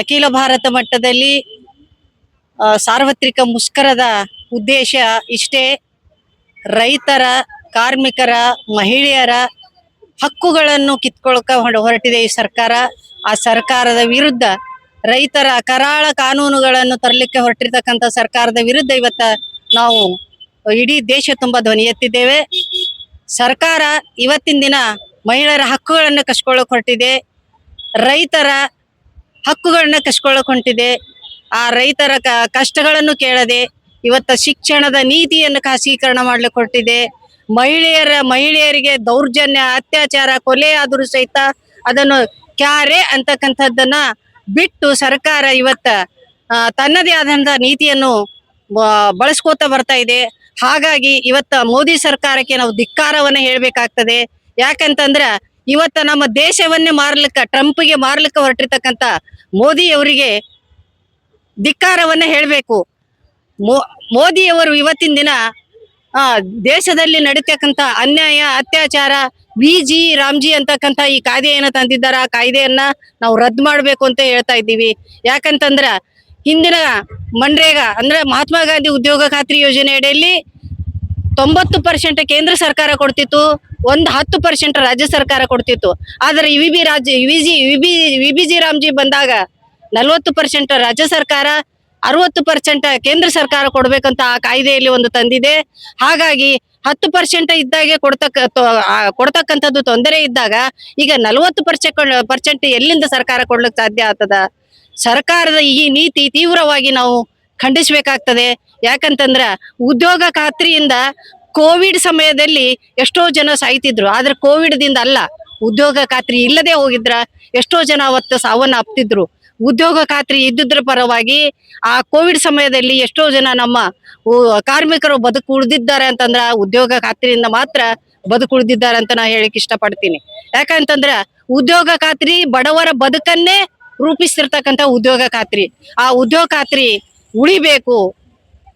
ಅಖಿಲ ಭಾರತ ಮಟ್ಟದಲ್ಲಿ ಸಾರ್ವತ್ರಿಕ ಮುಷ್ಕರದ ಉದ್ದೇಶ ಇಷ್ಟೇ. ರೈತರ, ಕಾರ್ಮಿಕರ, ಮಹಿಳೆಯರ ಹಕ್ಕುಗಳನ್ನು ಕಿತ್ಕೊಳಕ ಹೊರಟಿದೆ ಈ ಸರ್ಕಾರ. ಆ ಸರ್ಕಾರದ ವಿರುದ್ಧ ರೈತರ ಕರಾಳ ಕಾನೂನುಗಳನ್ನು ತರಲಿಕ್ಕೆ ಹೊರಟಿರ್ತಕ್ಕಂಥ ಸರ್ಕಾರದ ವಿರುದ್ಧ ಇವತ್ತ ನಾವು ಇಡೀ ದೇಶ ತುಂಬ ಧ್ವನಿ ಎತ್ತಿದ್ದೇವೆ. ಸರ್ಕಾರ ಇವತ್ತಿನ ದಿನ ಮಹಿಳೆಯರ ಹಕ್ಕುಗಳನ್ನು ಕಸ್ಕೊಳ್ಳೋಕೆ ಹೊರಟಿದೆ. ರೈತರ ಹಕ್ಕುಗಳನ್ನ ಕಸ್ಕೊಳ್ಳಕ್ ಹೊಂಟಿದೆ. ಆ ರೈತರ ಕಷ್ಟಗಳನ್ನು ಕೇಳದೆ ಇವತ್ತ ಶಿಕ್ಷಣದ ನೀತಿಯನ್ನು ಖಾಸಗೀಕರಣ ಮಾಡ್ಲಿಕ್ಕೆ ಹೊರಟಿದೆ. ಮಹಿಳೆಯರ, ಮಹಿಳೆಯರಿಗೆ ದೌರ್ಜನ್ಯ, ಅತ್ಯಾಚಾರ, ಕೊಲೆ ಆದರೂ ಸಹಿತ ಅದನ್ನು ಕ್ಯಾರೆ ಅಂತಕ್ಕಂಥದ್ದನ್ನ ಬಿಟ್ಟು ಸರ್ಕಾರ ಇವತ್ತ ತನ್ನದೇ ಆದಂತಹ ನೀತಿಯನ್ನು ಬಳಸ್ಕೋತ ಬರ್ತಾ ಇದೆ. ಹಾಗಾಗಿ ಇವತ್ತ ಮೋದಿ ಸರ್ಕಾರಕ್ಕೆ ನಾವು ಧಿಕ್ಕಾರವನ್ನ ಹೇಳ್ಬೇಕಾಗ್ತದೆ. ಯಾಕಂತಂದ್ರ ಇವತ್ತ ನಮ್ಮ ದೇಶವನ್ನೇ ಮಾರ್ಲಿಕ್ಕ, ಟ್ರಂಪ್ಗೆ ಮಾರ್ಲಿಕ್ಕೆ ಹೊರಟಿರ್ತಕ್ಕಂತ ಮೋದಿ ಅವರಿಗೆ ಧಿಕ್ಕಾರವನ್ನ ಹೇಳಬೇಕು. ಮೋದಿಯವರು ಇವತ್ತಿನ ದಿನ ದೇಶದಲ್ಲಿ ನಡೀತಕ್ಕಂತ ಅನ್ಯಾಯ, ಅತ್ಯಾಚಾರ, ವಿ ಜಿ ರಾಮ್ಜಿ ಅಂತಕ್ಕಂಥ ಈ ಕಾಯ್ದೆಯನ್ನ ತಂದಿದ್ದಾರೆ? ಆ ಕಾಯ್ದೆಯನ್ನ ನಾವು ರದ್ದು ಮಾಡಬೇಕು ಅಂತ ಹೇಳ್ತಾ ಇದ್ದೀವಿ. ಯಾಕಂತಂದ್ರ, ಹಿಂದಿನ ಮನ್ರೇಗಾ, ಅಂದ್ರೆ ಮಹಾತ್ಮ ಗಾಂಧಿ ಉದ್ಯೋಗ ಖಾತ್ರಿ ಯೋಜನೆ ಅಡಿಯಲ್ಲಿ ತೊಂಬತ್ತು ಪರ್ಸೆಂಟ್ ಕೇಂದ್ರ ಸರ್ಕಾರ ಕೊಡ್ತಿತ್ತು, ಒಂದು ಹತ್ತು ಪರ್ಸೆಂಟ್ ರಾಜ್ಯ ಸರ್ಕಾರ ಕೊಡ್ತಿತ್ತು. ಆದ್ರೆ ವಿ ಬಿ ರಾಜ್ಯ V G V B V B G Ramji ಬಂದಾಗ ನಲ್ವತ್ತು ಪರ್ಸೆಂಟ್ ರಾಜ್ಯ ಸರ್ಕಾರ, ಅರವತ್ತು ಪರ್ಸೆಂಟ್ ಕೇಂದ್ರ ಸರ್ಕಾರ ಕೊಡ್ಬೇಕಂತ ಆ ಕಾಯ್ದೆಯಲ್ಲಿ ಒಂದು ತಂದಿದೆ. ಹಾಗಾಗಿ ಹತ್ತು ಪರ್ಸೆಂಟ್ ಇದ್ದಾಗೆ ಕೊಡ್ತಕ್ಕ ಕೊಡ್ತಕ್ಕಂಥದ್ದು ತೊಂದರೆ ಇದ್ದಾಗ ಈಗ ನಲವತ್ತು ಪರ್ಸೆಂಟ್ ಪರ್ಸೆಂಟ್ ಎಲ್ಲಿಂದ ಸರ್ಕಾರ ಕೊಡ್ಲಿಕ್ಕೆ ಸಾಧ್ಯ ಆಗ್ತದ? ಸರ್ಕಾರದ ಈ ನೀತಿ ತೀವ್ರವಾಗಿ ನಾವು ಖಂಡಿಸ್ಬೇಕಾಗ್ತದೆ. ಯಾಕಂತಂದ್ರ ಉದ್ಯೋಗ ಖಾತ್ರಿಯಿಂದ ಕೋವಿಡ್ ಸಮಯದಲ್ಲಿ ಎಷ್ಟೋ ಜನ ಸಾಯ್ತಿದ್ರು. ಆದ್ರೆ ಕೋವಿಡ್ದಿಂದ ಅಲ್ಲ, ಉದ್ಯೋಗ ಖಾತ್ರಿ ಇಲ್ಲದೆ ಹೋಗಿದ್ರ ಎಷ್ಟೋ ಜನ ಅವತ್ತು ಸಾವನ್ನ ಅಪ್ತಿದ್ರು ಉದ್ಯೋಗ ಖಾತ್ರಿ ಇದ್ದುದ್ರ ಪರವಾಗಿ ಆ ಕೋವಿಡ್ ಸಮಯದಲ್ಲಿ ಎಷ್ಟೋ ಜನ ನಮ್ಮ ಕಾರ್ಮಿಕರು ಬದುಕು ಉಳಿದಿದ್ದಾರೆ ಅಂತಂದ್ರ ಉದ್ಯೋಗ ಖಾತ್ರಿಯಿಂದ ಮಾತ್ರ ಬದುಕು ಉಳಿದಿದ್ದಾರೆ ಅಂತ ನಾ ಹೇಳಿಕ್ ಇಷ್ಟಪಡ್ತೀನಿ. ಯಾಕಂತಂದ್ರ ಉದ್ಯೋಗ ಖಾತ್ರಿ ಬಡವರ ಬದುಕನ್ನೇ ರೂಪಿಸ್ತಿರ್ತಕ್ಕಂಥ ಉದ್ಯೋಗ ಖಾತ್ರಿ. ಆ ಉದ್ಯೋಗ ಖಾತ್ರಿ ಉಳಿಬೇಕು.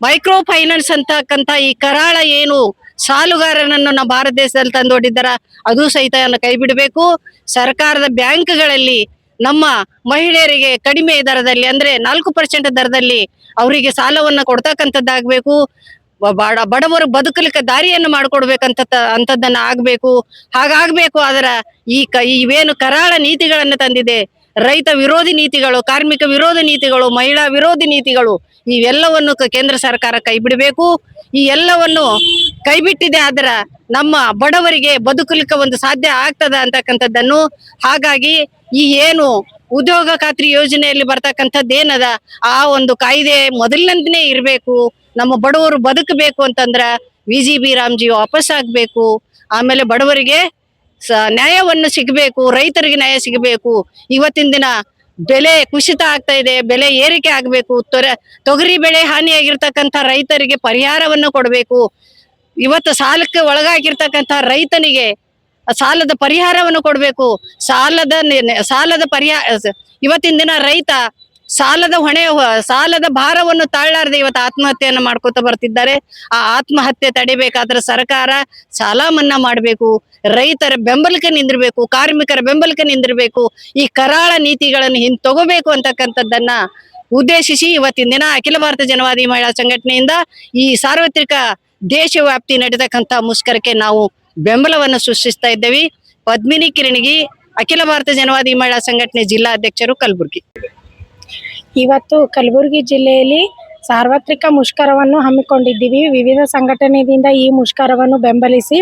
ಮೈಕ್ರೋ ಫೈನಾನ್ಸ್ ಅಂತಕ್ಕಂಥ ಈ ಕರಾಳ ಏನು ಸಾಲುಗಾರನನ್ನು ನಮ್ಮ ಭಾರತ ದೇಶದಲ್ಲಿ ತಂದೊಡ್ಡಿದ್ದಾರ ಅದು ಸಹಿತ ಕೈ ಬಿಡಬೇಕು. ಸರ್ಕಾರದ ಬ್ಯಾಂಕ್ಗಳಲ್ಲಿ ನಮ್ಮ ಮಹಿಳೆಯರಿಗೆ ಕಡಿಮೆ ದರದಲ್ಲಿ ಅಂದ್ರೆ ನಾಲ್ಕು ಪರ್ಸೆಂಟ್ ದರದಲ್ಲಿ ಅವರಿಗೆ ಸಾಲವನ್ನು ಕೊಡ್ತಕ್ಕಂಥದ್ದಾಗಬೇಕು. ಬಡ, ಬಡವರು ಬದುಕಲಿಕ್ಕೆ ದಾರಿಯನ್ನು ಮಾಡಿಕೊಡ್ಬೇಕಂತ ಅಂಥದ್ದನ್ನು ಆಗಬೇಕು. ಹಾಗಾಗಬೇಕು ಅದರ ಈ ಕ ಇವೇನು ಕರಾಳ ನೀತಿಗಳನ್ನು ತಂದಿದೆ. ರೈತ ವಿರೋಧಿ ನೀತಿಗಳು, ಕಾರ್ಮಿಕ ವಿರೋಧಿ ನೀತಿಗಳು, ಮಹಿಳಾ ವಿರೋಧಿ ನೀತಿಗಳು, ಇವೆಲ್ಲವನ್ನು ಕೇಂದ್ರ ಸರ್ಕಾರ ಕೈ ಬಿಡಬೇಕು. ಈ ಎಲ್ಲವನ್ನು ಕೈ ಬಿಟ್ಟಿದೆ ಆದ್ರ ನಮ್ಮ ಬಡವರಿಗೆ ಬದುಕಲಿಕ್ಕೆ ಒಂದು ಸಾಧ್ಯ ಆಗ್ತದ ಅಂತಕ್ಕಂಥದ್ದನ್ನು ಹಾಗಾಗಿ ಈ ಏನು ಉದ್ಯೋಗ ಖಾತ್ರಿ ಯೋಜನೆಯಲ್ಲಿ ಬರ್ತಕ್ಕಂಥದ್ದು ಏನದ ಆ ಒಂದು ಕಾಯ್ದೆ ಮೊದಲಿನಂತನೇ ಇರಬೇಕು. ನಮ್ಮ ಬಡವರು ಬದುಕಬೇಕು ಅಂತಂದ್ರ, ವಿ ಜಿ ಬಿ ರಾಮ್ಜಿ ವಾಪಸ್ ಆಗ್ಬೇಕು. ಆಮೇಲೆ ಬಡವರಿಗೆ ನ್ಯಾಯವನ್ನು ಸಿಗಬೇಕು, ರೈತರಿಗೆ ನ್ಯಾಯ ಸಿಗಬೇಕು. ಇವತ್ತಿನ ದಿನ ಬೆಲೆ ಕುಸಿತ ಆಗ್ತಾ ಇದೆ, ಬೆಲೆ ಏರಿಕೆ ಆಗಬೇಕು, ತೊರೆ, ತೊಗರಿ ಬೆಳೆ ಹಾನಿಯಾಗಿರ್ತಕ್ಕಂಥ ರೈತರಿಗೆ ಪರಿಹಾರವನ್ನು ಕೊಡಬೇಕು. ಇವತ್ತು ಸಾಲಕ್ಕೆ ಒಳಗಾಗಿರ್ತಕ್ಕಂಥ ರೈತನಿಗೆ ಸಾಲದ ಪರಿಹಾರವನ್ನು ಕೊಡಬೇಕು. ಸಾಲದ ಸಾಲದ ಪರಿಹಾರ ಇವತ್ತಿನ ದಿನ ರೈತ ಸಾಲದ ಹೊಣೆ, ಸಾಲದ ಭಾರವನ್ನು ತಾಳಲಾರದೆ ಇವತ್ತು ಆತ್ಮಹತ್ಯೆಯನ್ನು ಮಾಡ್ಕೋತ ಬರ್ತಿದ್ದಾರೆ. ಆ ಆತ್ಮಹತ್ಯೆ ತಡಿಬೇಕಾದ್ರೆ ಸರ್ಕಾರ ಸಾಲ ಮನ್ನಾ ಮಾಡಬೇಕು, ರೈತರ ಬೆಂಬಲಕ್ಕೆ ನಿಂದಿರಬೇಕು, ಕಾರ್ಮಿಕರ ಬೆಂಬಲಕ್ಕೆ ನಿಂದಿರಬೇಕು, ಈ ಕರಾಳ ನೀತಿಗಳನ್ನು ಹಿಂದ್ ತಗೋಬೇಕು ಅಂತಕ್ಕಂಥದ್ದನ್ನ ಉದ್ದೇಶಿಸಿ ಇವತ್ತಿನ ದಿನ ಅಖಿಲ ಭಾರತ ಜನವಾದಿ ಮಹಿಳಾ ಸಂಘಟನೆಯಿಂದ ಈ ಸಾರ್ವತ್ರಿಕ ದೇಶವ್ಯಾಪ್ತಿ ನಡೆತಕ್ಕಂಥ ಮುಷ್ಕರಕ್ಕೆ ನಾವು ಬೆಂಬಲವನ್ನು ಸೃಷ್ಟಿಸ್ತಾ ಇದ್ದೇವೆ. ಪದ್ಮಿನಿ ಕಿರಣಿಗೆ ಅಖಿಲ ಭಾರತ ಜನವಾದಿ ಮಹಿಳಾ ಸಂಘಟನೆ ಜಿಲ್ಲಾ ಅಧ್ಯಕ್ಷರು ಕಲಬುರಗಿ. ಇವತ್ತು ಕಲಬುರಗಿ ಜಿಲ್ಲೆಯಲ್ಲಿ ಸಾರ್ವತ್ರಿಕ ಮುಷ್ಕರವನ್ನು ಹಮ್ಮಿಕೊಂಡಿದ್ದೀವಿ. ವಿವಿಧ ಸಂಘಟನೆಯಿಂದ ಈ ಮುಷ್ಕರವನ್ನು ಬೆಂಬಲಿಸಿ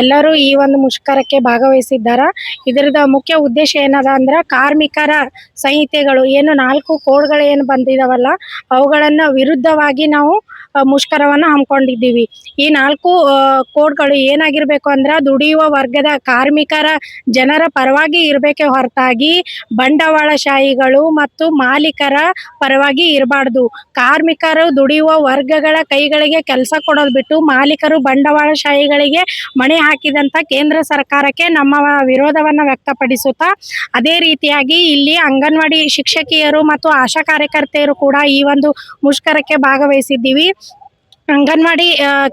ಎಲ್ಲರೂ ಈ ಒಂದು ಮುಷ್ಕರಕ್ಕೆ ಭಾಗವಹಿಸಿದ್ದಾರೆ. ಇದರದ ಮುಖ್ಯ ಉದ್ದೇಶ ಏನದ ಅಂದ್ರೆ ಕಾರ್ಮಿಕರ ಸಂಹಿತೆಗಳು. ಏನು ನಾಲ್ಕು ಕೋಡ್ಗಳು ಏನು ಬಂದಿದಾವಲ್ಲ, ಅವುಗಳನ್ನ ವಿರುದ್ಧವಾಗಿ ನಾವು ಮುಷ್ಕರವನ್ನು ಹಮ್ಮಿಕೊಂಡಿದ್ದೀವಿ. ಈ ನಾಲ್ಕು ಕೋಡ್ಗಳು ಏನಾಗಿರ್ಬೇಕು ಅಂದ್ರೆ ದುಡಿಯುವ ವರ್ಗದ ಕಾರ್ಮಿಕರ ಜನರ ಪರವಾಗಿ ಇರಬೇಕೆ ಹೊರತಾಗಿ ಬಂಡವಾಳಶಾಹಿಗಳು ಮತ್ತು ಮಾಲೀಕರ ಪರವಾಗಿ ಇರಬಾರ್ದು. ಕಾರ್ಮಿಕರು ದುಡಿಯುವ ವರ್ಗಗಳ ಕೈಗಳಿಗೆ ಕೆಲಸ ಕೊಡೋದು ಬಿಟ್ಟು ಮಾಲೀಕರು ಬಂಡವಾಳಶಾಹಿಗಳಿಗೆ ಮಣೆ ಹಾಕಿದಂತ ಕೇಂದ್ರ ಸರ್ಕಾರಕ್ಕೆ ನಮ್ಮ ವಿರೋಧವನ್ನ ವ್ಯಕ್ತಪಡಿಸುತ್ತಾ, ಅದೇ ರೀತಿಯಾಗಿ ಇಲ್ಲಿ ಅಂಗನವಾಡಿ ಶಿಕ್ಷಕಿಯರು ಮತ್ತು ಆಶಾ ಕಾರ್ಯಕರ್ತೆಯರು ಕೂಡ ಈ ಒಂದು ಮುಷ್ಕರಕ್ಕೆ ಭಾಗವಹಿಸಿದ್ದೀವಿ. ಅಂಗನವಾಡಿ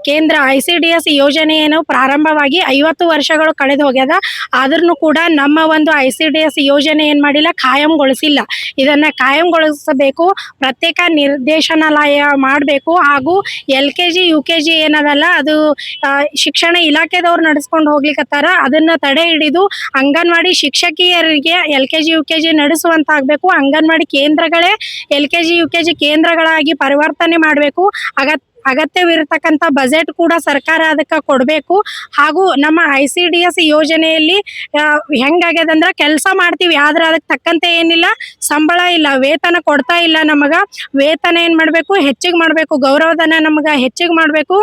ಕೇಂದ್ರ ಐ ಸಿ ಡಿ ಎಸ್ ಯೋಜನೆ ಏನು ಪ್ರಾರಂಭವಾಗಿ ಐವತ್ತು ವರ್ಷಗಳು ಕಳೆದು ಹೋಗ್ಯದ. ಆದ್ರೂ ಕೂಡ ನಮ್ಮ ಒಂದು ಐ ಸಿ ಡಿ ಎಸ್ ಯೋಜನೆ ಏನ್ ಮಾಡಿಲ್ಲ ಕಾಯಂಗೊಳಿಸಿಲ್ಲ ಇದನ್ನ ಕಾಯಂಗೊಳಿಸಬೇಕು ಪ್ರತ್ಯೇಕ ನಿರ್ದೇಶನಾಲಯ ಮಾಡಬೇಕು, ಹಾಗೂ L K G, U K G ಏನದಲ್ಲ, ಅದು ಶಿಕ್ಷಣ ಇಲಾಖೆದವ್ರು ನಡೆಸ್ಕೊಂಡು ಹೋಗ್ಲಿಕತ್ತಾರ. ಅದನ್ನ ತಡೆ ಹಿಡಿದು anganwadi ಶಿಕ್ಷಕಿಯರಿಗೆ L K G, U K G ನಡೆಸುವಂತಾಗಬೇಕು. Anganwadi ಕೇಂದ್ರಗಳೇ L K G, U K G ಕೇಂದ್ರಗಳಾಗಿ ಪರಿವರ್ತನೆ ಮಾಡಬೇಕು. ಅಗತ್ ಅಗತ್ಯವಿರತಕ್ಕಂಥ ಬಜೆಟ್ ಕೂಡ ಸರ್ಕಾರ ಅದಕ್ಕೆ ಕೊಡಬೇಕು. ಹಾಗೂ ನಮ್ಮ ಐ ಸಿ ಡಿ ಎಸ್ ಯೋಜನೆಯಲ್ಲಿ ಹೆಂಗಾಗ್ಯದ ಹೆಂಗಾಗ್ಯದಂದ್ರೆ ಕೆಲಸ ಮಾಡ್ತೀವಿ. ಆದ್ರೆ ಅದಕ್ಕೆ ತಕ್ಕಂತೆ ಏನಿಲ್ಲ, ಸಂಬಳ ಇಲ್ಲ, ವೇತನ ಕೊಡ್ತಾ ಇಲ್ಲ ನಮಗ. ವೇತನ ಏನ್ ಮಾಡ್ಬೇಕು? ಹೆಚ್ಚಿಗೆ ಮಾಡ್ಬೇಕು. ಗೌರವಧನ ನಮಗ ಹೆಚ್ಚಿಗೆ ಮಾಡ್ಬೇಕು.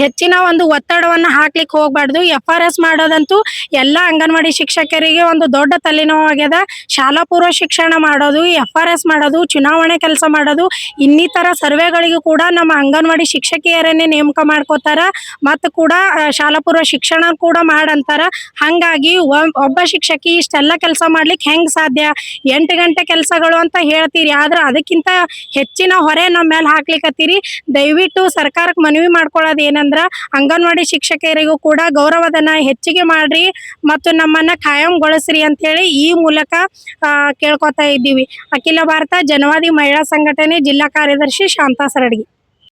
ಹೆಚ್ಚಿನ ಒಂದು ಒತ್ತಡವನ್ನ ಹಾಕ್ಲಿಕ್ಕೆ ಹೋಗ್ಬಾರ್ದು. ಎಫ್ ಆರ್ ಎಸ್ ಮಾಡೋದಂತೂ ಎಲ್ಲ ಅಂಗನವಾಡಿ ಶಿಕ್ಷಕರಿಗೆ ಒಂದು ದೊಡ್ಡ ತಲೆನೋವಾಗ್ಯದ. ಶಾಲಾ ಪೂರ್ವ ಶಿಕ್ಷಣ ಮಾಡೋದು ಎಫ್ ಆರ್ ಎಸ್ ಮಾಡೋದು, ಚುನಾವಣೆ ಕೆಲಸ ಮಾಡೋದು, ಇನ್ನಿತರ ಸರ್ವೆಗಳಿಗೂ ಕೂಡ ನಮ್ಮ ಅಂಗನವಾಡಿ ಶಿಕ್ಷಕಿಯರನ್ನೇ ನೇಮಕ ಮಾಡ್ಕೋತಾರ. ಮತ್ತು ಕೂಡ ಶಾಲಾ ಪೂರ್ವ ಶಿಕ್ಷಣ ಕೂಡ ಮಾಡಂತಾರ. ಹಂಗಾಗಿ ಒಬ್ಬ ಶಿಕ್ಷಕಿ ಇಷ್ಟೆಲ್ಲ ಕೆಲಸ ಮಾಡ್ಲಿಕ್ಕೆ ಹೆಂಗ್ ಸಾಧ್ಯ? ಎಂಟು ಗಂಟೆ ಕೆಲಸಗಳು ಅಂತ ಹೇಳ್ತೀರಿ. ಆದ್ರೆ ಅದಕ್ಕಿಂತ ಹೆಚ್ಚಿನ ಹೊರೆ ನಮ್ಮ ಮೇಲೆ ಹಾಕ್ಲಿಕತ್ತೀರಿ. ದಯವಿಟ್ಟು ಸರ್ಕಾರಕ್ಕೆ ಮನವಿ ಮಾಡ್ಕೊಳ್ಳೋದು ಏನಂದ್ರ ಅಂಗನವಾಡಿ ಶಿಕ್ಷಕಿಯರಿಗೂ ಕೂಡ ಗೌರವಧನ ಹೆಚ್ಚಿಗೆ ಮಾಡ್ರಿ ಮತ್ತು ನಮ್ಮನ್ನ ಕಾಯಂಗೊಳಿಸ್ರಿ ಅಂತ ಹೇಳಿ ಈ ಮೂಲಕ ಕೇಳ್ಕೊತಾ ಇದ್ದೀವಿ. ಅಖಿಲ ಭಾರತ ಜನವಾದಿ ಮಹಿಳಾ ಸಂಘಟನೆ ಜಿಲ್ಲಾ ಕಾರ್ಯದರ್ಶಿ ಶಾಂತಾ ಸರಡ್ಗಿ.